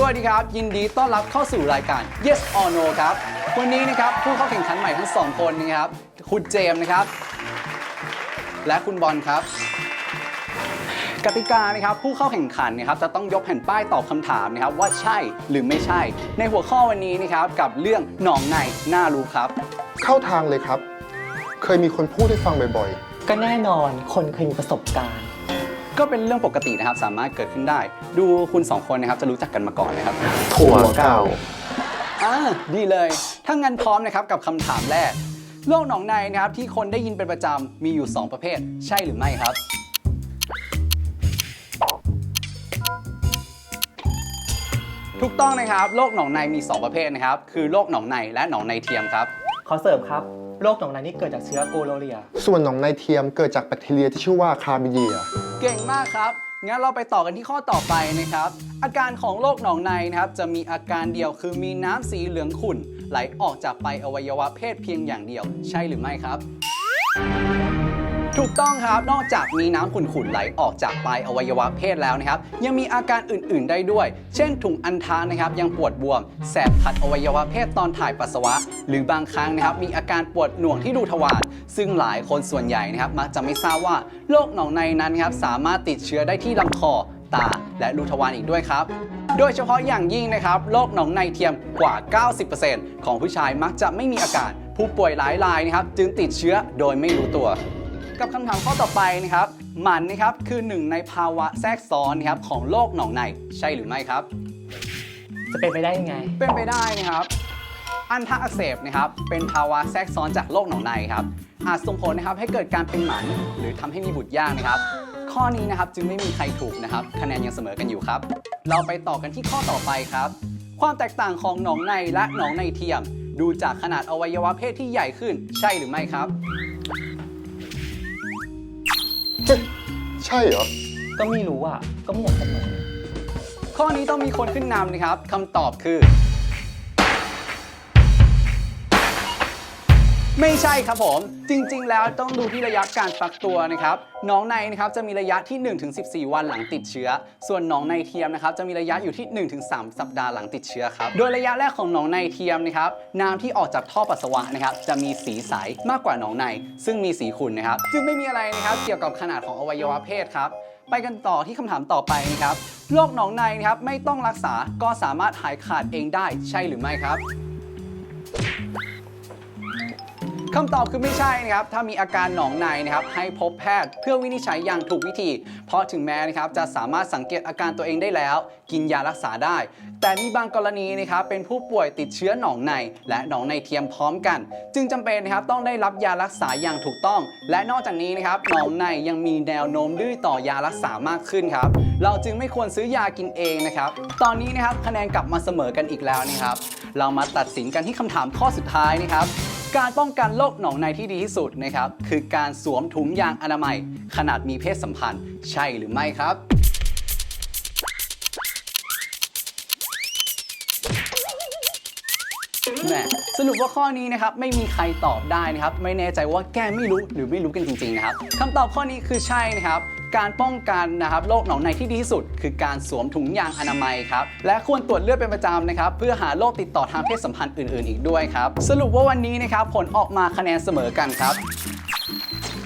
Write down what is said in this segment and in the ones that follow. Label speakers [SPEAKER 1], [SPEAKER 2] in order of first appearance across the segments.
[SPEAKER 1] สวัสดีครับ ยินดีต้อนรับเข้าสู่รายการ Yes or No ครับ วันนี้นะครับผู้เข้าแข่งขันใหม่ทั้งสองคนนะครับคุณเจมส์นะครับ และคุณบอลครับ กติกานะครับผู้เข้าแข่งขันนะครับจะต้องยกแผ่นป้ายตอบคำถามนะครับว่าใช่หรือไม่ใช่ ในหัวข้อวันนี้นะครับกับเรื่องหนองในน่ารู้ครับ
[SPEAKER 2] เข้าทางเลยครับ เคยมีคนพูดให้ฟังบ่อย
[SPEAKER 3] ก็แน่นอนคนเคยมีประสบการณ์
[SPEAKER 1] ก็เป็นเรื่องปกตินะครับ สามารถเกิดขึ้นได้ ดูคุณสองคนนะครับจะรู้จักกันมาก่อนนะครับ
[SPEAKER 2] ๆถั่วเก่า
[SPEAKER 1] อ่าดีเลย ถ้างั้นพร้อมนะครับกับคำถามแรก โรคหนองในนะครับที่คนได้ยินเป็นประจำมีอยู่ 2 ประเภท ใช่หรือไม่ครับ ถูกต้องนะครับโรคหนองในมี 2 ประเภทนะครับ คือโรคหนองในและหนองในเทียมครับ
[SPEAKER 3] ขอเสริมครับ โรคหนองในนี่เกิดจากเชื้อโกโลเรีย
[SPEAKER 2] ส่วนหนองในเทียมเกิดจากแบคทีเรียที่ชื่อว่าคาร์บิเดีย
[SPEAKER 1] เก่งมากครับ งั้นเราไปต่อกันที่ข้อต่อไปนะครับ อาการของโรคหนองในนะครับ จะมีอาการเดียวคือมีน้ำสีเหลืองขุ่น ไหลออกจากไปอวัยวะเพศเพียงอย่างเดียว ใช่หรือไม่ครับ ถูกต้องครับ นอกจากมีน้ำขุ่นๆไหลออกจากปลายอวัยวะเพศแล้วนะครับ ยังมีอาการอื่นๆได้ด้วย เช่นถุงอัณฑานะครับ ยังปวดบวม แสบขัดอวัยวะเพศตอนถ่ายปัสสาวะ หรือบางครั้งนะครับ มีอาการปวดหน่วงที่ดูทวารซึ่งหลายคนส่วนใหญ่นะครับ มักจะไม่ทราบว่าโรคหนองในนั้นครับ สามารถติดเชื้อได้ที่ลำคอ ตา และรูทวารอีกด้วยครับโดยเฉพาะอย่างยิ่งนะครับโรคหนองในเทียมกว่า 90%ของผู้ชายมักจะไม่มีอาการ ผู้ป่วยหลายรายนะครับ จึงติดเชื้อโดยไม่รู้ตัว กับคำถามข้อต่อไปนะครับมันนะครับคือหนึ่งในภาวะแทรกซ้อนนะครับของโรคหนองในใช่หรือไม่ครับ
[SPEAKER 3] จะเป็นไปได้ยังไง
[SPEAKER 1] เป็นไปได้นะครับ อันทะอักเสบนะครับเป็นภาวะแทรกซ้อนจากโรคหนองในครับอาจส่งผลนะครับให้เกิดการเป็นหมันหรือทำให้มีบุตรยากนะครับ ข้อนี้นะครับจึงไม่มีใครถูกนะครับ คะแนนยังเสมอกันอยู่ครับ เราไปต่อกันที่ข้อต่อไปครับ ความแตกต่างของหนองในและหนองในเทียม ดูจากขนาดอวัยวะเพศที่ใหญ่ขึ้น ใช่หรือไม่ครับ
[SPEAKER 2] ใช่เหรอ
[SPEAKER 3] ก็ไม่รู้อะ ก็ไม่อยากเสมอ
[SPEAKER 1] ข้อนี้ต้องมีคนขึ้นนำนะครับคำตอบคือ ไม่ใช่ครับผม จริงๆ แล้วต้องดูที่ระยะการฟักตัวนะครับน้องในนะครับจะมีระยะที่ 1-14 วันหลังติดเชื้อ ส่วนหนองในเทียมนะครับจะมีระยะอยู่ที่ 1-3 สัปดาห์หลังติดเชื้อครับโดยระยะแรกของหนองในเทียมนะครับน้ำที่ออกจากท่อปัสสาวะนะครับจะมีสีใสมากกว่าหนองใน ซึ่งมีสีขุ่นนะครับจึงไม่มีอะไรนะครับเกี่ยวกับขนาดของอวัยวะเพศครับไปกันต่อที่คำถามต่อไปนะครับโรคหนองในนะครับไม่ต้องรักษาก็สามารถหายขาดเองได้ใช่หรือไม่ครับ คำตอบคือไม่ใช่นะครับ ถ้ามีอาการหนองในนะครับ ให้พบแพทย์เพื่อวินิจฉัยอย่างถูกวิธี เพราะถึงแม้นะครับจะสามารถสังเกตอาการตัวเองได้แล้ว กินยารักษาได้ แต่มีบางกรณีนะครับเป็นผู้ป่วยติดเชื้อหนองใน และหนองในเทียมพร้อมกัน จึงจำเป็นนะครับต้องได้รับยารักษาอย่างถูกต้อง และนอกจากนี้นะครับหนองในยังมีแนวโน้มดื้อต่อยารักษามากขึ้นครับเราจึงไม่ควรซื้อยากินเองนะครับตอนนี้นะครับคะแนนกลับมาเสมอกันอีกแล้วนะครับเรามาตัดสินกันที่คำถามข้อสุดท้ายนะครับ การป้องกันโรคหนองในที่ดีที่สุดนะครับคือการสวมถุงยางอนามัย ขนาดมีเพศสัมพันธ์ ใช่หรือไม่ครับแหมสรุปว่าข้อนี้นะครับไม่มีใครตอบได้นะครับ ไม่แน่ใจว่าแกไม่รู้หรือไม่รู้กันจริงๆนะครับคำตอบข้อนี้คือใช่นะครับ การป้องกันนะครับโรคหนองในที่ดีที่สุด คือการสวมถุงยางอนามัยครับและควรตรวจเลือดเป็นประจำนะครับเพื่อหาโรคติดต่อทางเพศสัมพันธ์อื่น ๆ อีกด้วยครับสรุปว่าวันนี้นะครับผลออกมาคะแนนเสมอกันครับ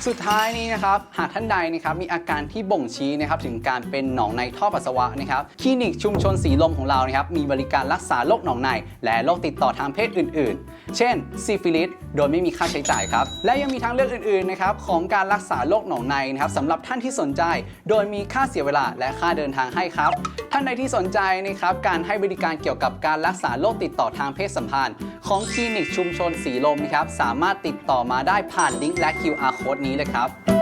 [SPEAKER 1] สุดท้ายนี้นะครับหากท่านใดนะครับมีอาการที่บ่งชี้นะครับถึงการเป็นหนองในท่อปัสสาวะนะครับคลินิกชุมชนสีลมของเรานะครับมีบริการรักษาโรคหนองใน และโรคติดต่อทางเพศอื่น ๆ เช่นซิฟิลิสโดยไม่มีค่าใช้จ่ายครับและยังมีทางเลือกอื่นๆนะครับของการรักษาโรคหนองในนะครับสำหรับท่านที่สนใจ โดยมีค่าเสียเวลาและค่าเดินทางให้ครับท่านใดที่สนใจนะครับการให้บริการเกี่ยวกับการรักษาโรคติดต่อทางเพศสัมพันธ์ ของคลินิกชุมชนสีลมนะครับสามารถติดต่อมาได้ผ่านลิงก์และ QR code นี้นี้นะครับ